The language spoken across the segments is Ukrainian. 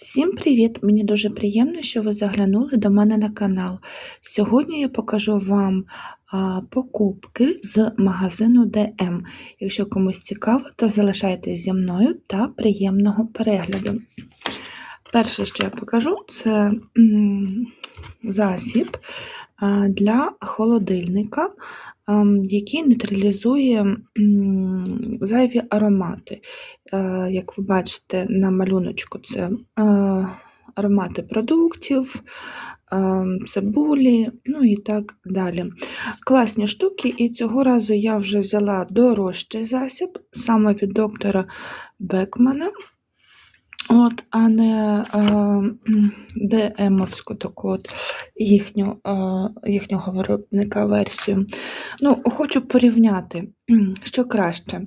Всім привіт! Мені дуже приємно, що ви заглянули до мене на канал. Сьогодні я покажу вам покупки з магазину DM. Якщо комусь цікаво, то залишайтесь зі мною та приємного перегляду. Перше, що я покажу, це засіб для холодильника, ем, який нейтралізує зайві аромати. Е, Як ви бачите на малюночку, це е, аромати продуктів, е, цибулі, ну і так далі. Класні штуки, і цього разу я вже взяла дорожчий засіб, саме від доктора Бекмана. От, а не ДМовську таку от їхню, е, їхнього виробника версію. Ну, хочу порівняти, що краще.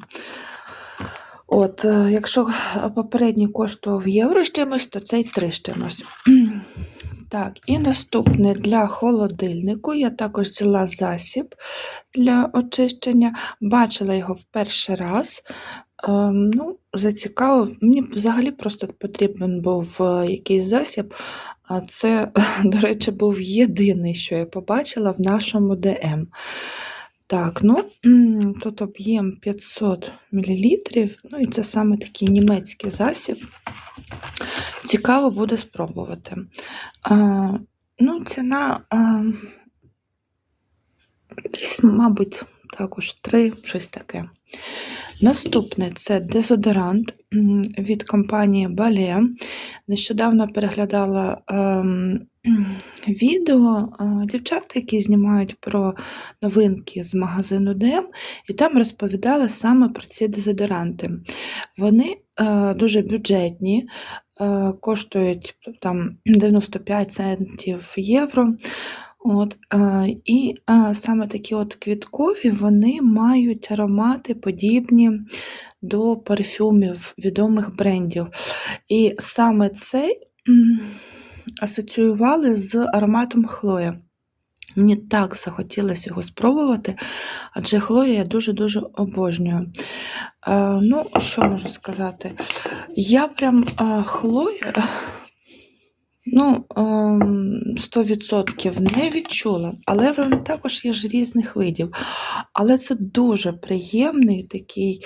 От, е, якщо попередній коштував євро з чимось, то цей 3 з чимось. Так, і наступне для холодильнику я також взяла засіб для очищення, бачила його в перший раз. Ем, ну, зацікавив. Мені взагалі просто потрібен був е, якийсь засіб, а це, до речі, був єдиний, що я побачила в нашому ДМ. Так, ну, тут об'єм 500 мл, ну і це саме такий німецький засіб. Цікаво буде спробувати. А, ну, ціна а, десь, мабуть, також 3, щось таке. Наступне це дезодорант від компанії Balea. Нещодавно переглядала ем, відео дівчат, які знімають про новинки з магазину DM, і там розповідали саме про ці дезодоранти. Вони е, дуже бюджетні, е, коштують там 95 центів євро. От, е, І е, саме такі от квіткові вони мають аромати подібні до парфюмів відомих брендів. І саме цей асоціювали з ароматом Хлоя. Мені так захотілося його спробувати, адже Хлоя я дуже-дуже обожнюю. Е, ну, що можу сказати? Я прям Хлоя Ну, ем, 100% не відчула, але вони також є ж різних видів. Але це дуже приємний, такий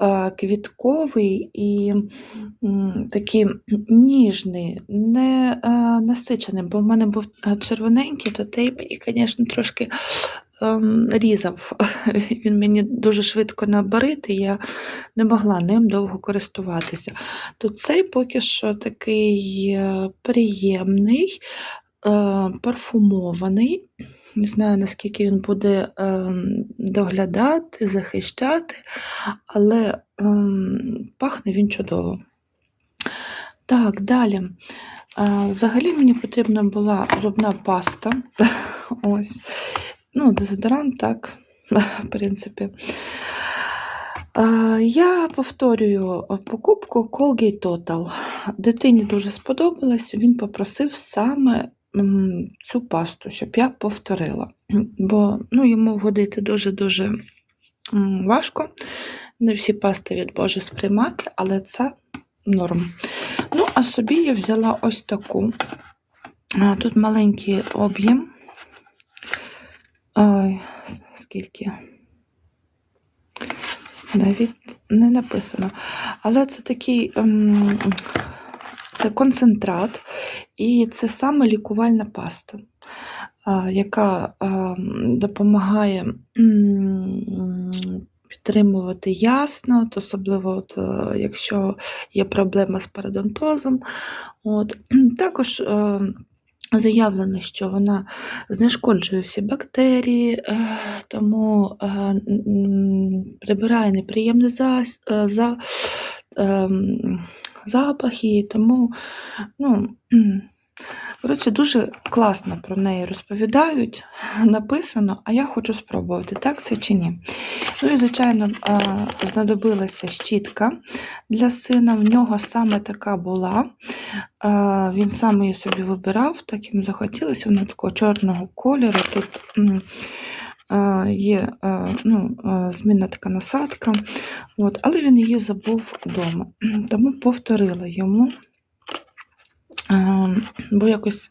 е, квітковий і такий ніжний, не е, насичений, бо в мене був е, червоненький, то той мені, звісно, трошки ем, різав. Він мені дуже швидко набарит, і я не могла ним довго користуватися. То цей поки що такий е, приємний, е, парфумований. Не знаю, наскільки він буде ем, доглядати, захищати, але ем, пахне він чудово. Так, далі. Е, Взагалі мені потрібна була зубна паста. Ось. Ну, дезодорант, так, в принципі. Е, Я повторюю покупку Colgate Total. Дитині дуже сподобалось, він попросив саме цю пасту, щоб я повторила. Бо ну, йому вгодити дуже-дуже важко. Не всі пасти від Боже сприймати, але це норм. Ну, а собі я взяла ось таку. Тут маленький об'єм. Ой, скільки? Навіть не написано. Але це такий ем, це концентрат, і це саме лікувальна паста, а, яка ем, допомагає підтримувати ясно, особливо от, е, якщо є проблема з парадонтозом. От. Також е, заявлено, що вона знешкоджує всі бактерії, е, тому е, прибирає неприємні зас- е, за, ем, запахи, тому ну, коротше, дуже класно про неї розповідають, написано, а я хочу спробувати, так це чи ні. Ну і, звичайно, е, знадобилася щітка для сина. В нього саме така була. Е, Він сам її собі вибирав, так йому захотілося, вона такого чорного кольору. Тут е, є ну, змінна така насадка, от, але він її забув вдома. Тому повторила йому. Ем, Бо якось,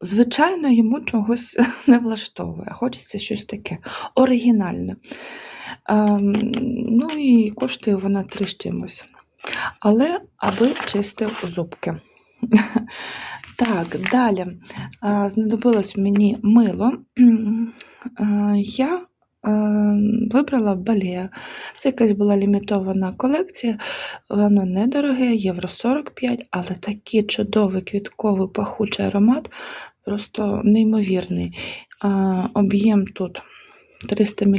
звичайно, йому чогось не влаштовує. Хочеться щось таке оригінальне. Ем, Ну і коштує вона три з чимось. Але аби чистив зубки. Так, далі знадобилось мені мило. Я е, вибрала балея. Це якась була лімітована колекція, воно недороге, євро 45, але такий чудовий квітковий пахучий аромат, просто неймовірний. Об'єм тут 300 мл.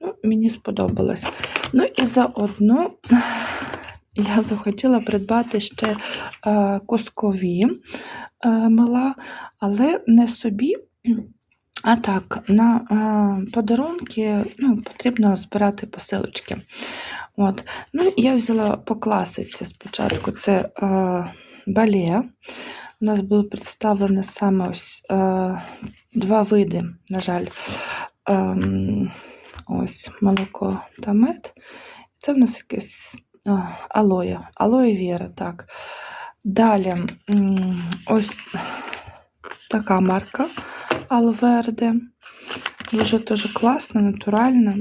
Ну, мені сподобалось. Ну і заодно я захотіла придбати ще е, коскові е, мила, але не собі. А так, на е, подарунки ну, потрібно збирати посилочки. От. Ну, я взяла по класиці спочатку це е, бале. У нас було представлено саме ось е, два види, на жаль, е, ось молоко та мед. Це в нас якесь а, алоє, алоє віра, так. Далі ось така марка Алверде. Дуже дуже класна, натуральна,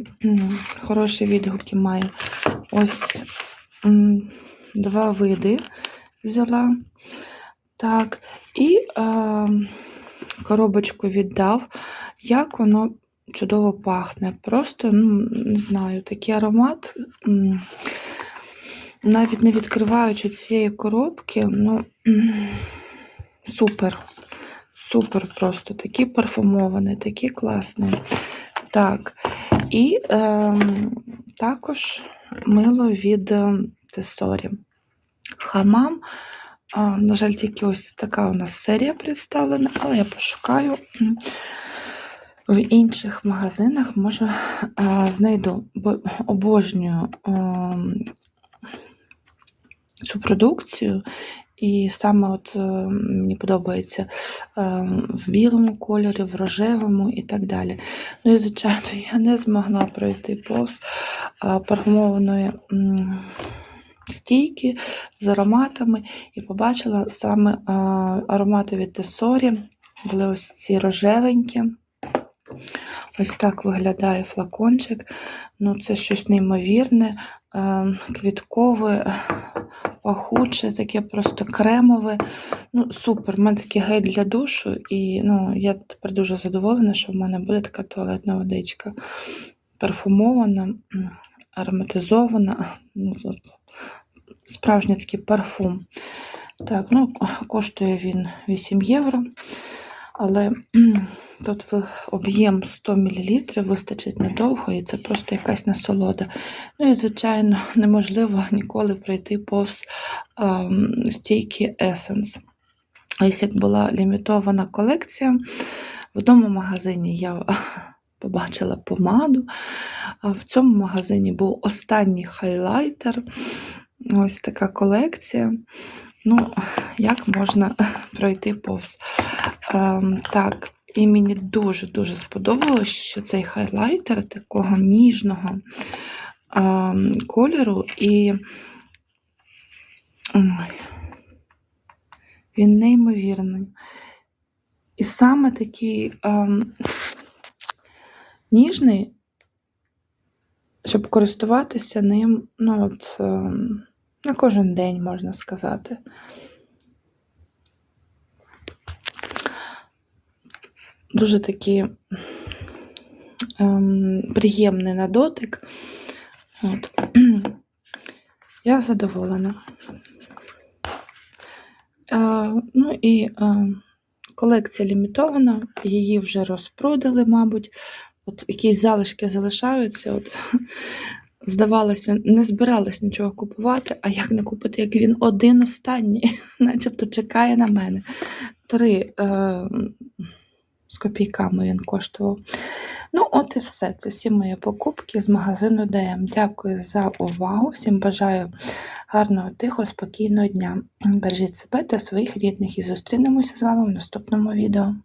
хороші відгуки має. Ось два види взяла. Так, і е, коробочку віддав, як воно чудово пахне. Просто, ну, не знаю, такий аромат. Навіть не відкриваючи цієї коробки, ну супер. Супер просто. Такий парфумований, такий класний. Так. І е, також мило від е, Тесорі. Хамам. На жаль, тільки ось така у нас серія представлена, але я пошукаю в інших магазинах, може, е, знайду, бо обожнюю ем, цю продукцію. І саме от е, мені подобається е, в білому кольорі, в рожевому і так далі. Ну і, звичайно, я не змогла пройти повз е, парфумованої стійки з ароматами і побачила саме аромати від Тесорі. Були ось ці рожевенькі. Ось так виглядає флакончик. Ну, це щось неймовірне, квіткове, пахуче, таке просто кремове. Ну, супер. У мене такий гель для душу, і ну, я тепер дуже задоволена, що в мене буде така туалетна водичка. Парфумована, ароматизована. Ну, справжній такий парфум. Так, ну, коштує він 8 євро. Але тут об'єм 100 мл вистачить недовго, і це просто якась насолода. Ну і, звичайно, неможливо ніколи пройти повз ем, стійки Essence. Ось як була лімітована колекція, в одному магазині я побачила помаду, а в цьому магазині був останній хайлайтер. Ось така колекція. Ну, як можна пройти повз? Ем, так, і мені дуже-дуже сподобалось, що цей хайлайтер такого ніжного ем, кольору, і ой, він неймовірний. І саме такий ем, ніжний, щоб користуватися ним, ну, от, ем, на кожен день, можна сказати. Дуже такий ем, приємний на дотик. От. Я задоволена. Е, ну і е, колекція лімітована, її вже розпродали, мабуть. От якісь залишки залишаються. От, здавалося, не збиралась нічого купувати, а як не купити, як він один останній, начебто чекає на мене. Три е, з копійками він коштував. Ну, от і все. Це всі мої покупки з магазину ДМ. Дякую за увагу. Всім бажаю гарного, тихого, спокійного дня. Бережіть себе та своїх рідних і зустрінемося з вами в наступному відео.